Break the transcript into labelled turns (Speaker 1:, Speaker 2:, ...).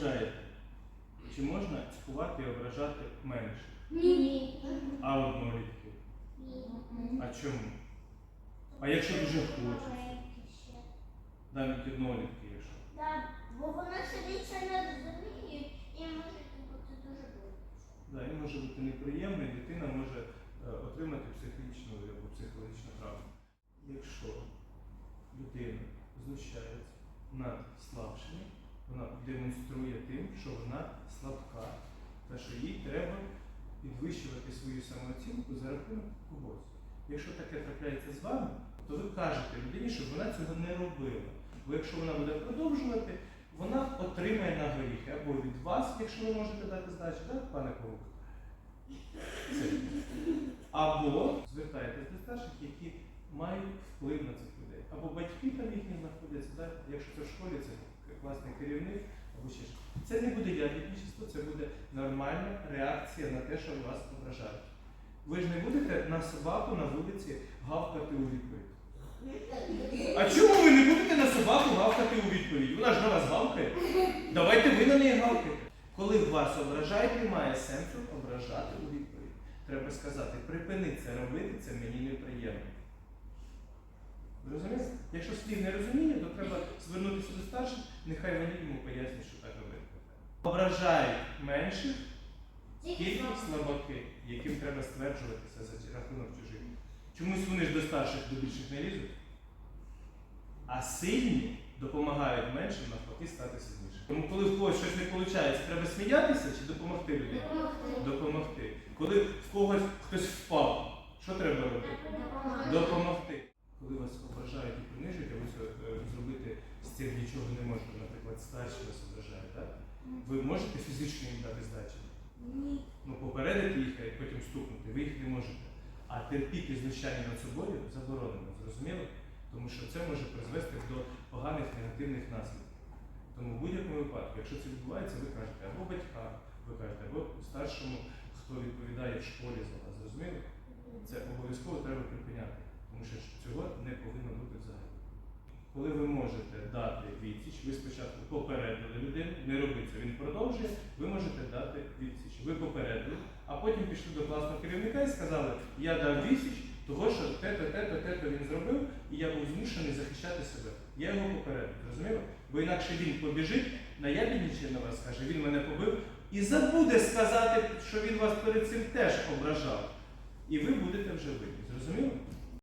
Speaker 1: вважаєте, чи можна цькувати і ображати менше?
Speaker 2: Ні.
Speaker 1: А однолітків? А чому? А якщо дуже хочуть? Навіть однолітки, якщо.
Speaker 2: Так, бо вона сидить це не розуміє і може бути дуже.
Speaker 1: Да, і може бути неприємно, і дитина може е, отримати психічну або психологічну травму. Якщо людина знущається над слабшими, вона демонструє тим, що вона слабка, та що їй треба підвищувати свою самооцінку за рахунок когось. Якщо таке трапляється з вами, то ви кажете людині, щоб вона цього не робила. Бо якщо вона буде продовжувати, вона отримає на горіхи або від вас, якщо ви можете дати здачу, так, пане Павук? Або звертаєтесь до старших, які мають вплив на цих людей. Або батьки там їхні знаходяться, так? якщо це в школі, це класний керівник, або ще ж. Це не буде ядівничество, це буде нормальна реакція на те, що вас ображають. Ви ж не будете на собаку на вулиці гавкати у відповідь. А чому ви не будете на собаку гавкати у відповідь? Вона ж на вас гавкає. Давайте ви на неї гавкаєте. Коли вас ображають, немає сенсу ображати у відповідь. Треба сказати, припини це робити, це мені неприємно. Розумієте? Якщо слів не розуміє, то треба нехай вони йому пояснять, що так робити. Ображають менших тільки слабаки, яким треба стверджуватися за рахунок чужих. Чомусь вони ж до старших до більших не лізуть. А сильні допомагають меншим навпаки стати сильнішим. Тому коли в когось щось не виходить, треба сміятися чи допомогти людині? Допомогти. Коли в когось хтось впав, що треба робити? Допомогти. Коли вас ображають і принижують, а ви це, е, зробити з цим нічого не можете, наприклад, ображають, так? Ви можете фізично їм дати здачі?
Speaker 2: Ні.
Speaker 1: Ну, попередити їх, а потім стукнути, ви їх не можете. А терпіти знущання над собою заборонено, зрозуміло? Тому що це може призвести до поганих негативних наслідків. Тому в будь-якому випадку, якщо це відбувається, ви кажете або батькам, ви кажете, або старшому, хто відповідає в школі за вас, зрозуміло? Це обов'язково треба припиняти, тому що цього не повинно бути взагалі. Коли ви можете дати відсіч, ви спочатку попередили людину, не робіть це, він продовжує, ви можете дати відсіч. Ви попередили, а потім пішли до класного керівника і сказали, я дав відсіч, того що те-то, те-то, те-то він зробив, і я був змушений захищати себе. Я його попередив, зрозуміло? Бо інакше він побіжить, наябідничає на вас, каже, він мене побив, і забуде сказати, що він вас перед цим теж ображав. І ви будете вже винні. Зрозуміло?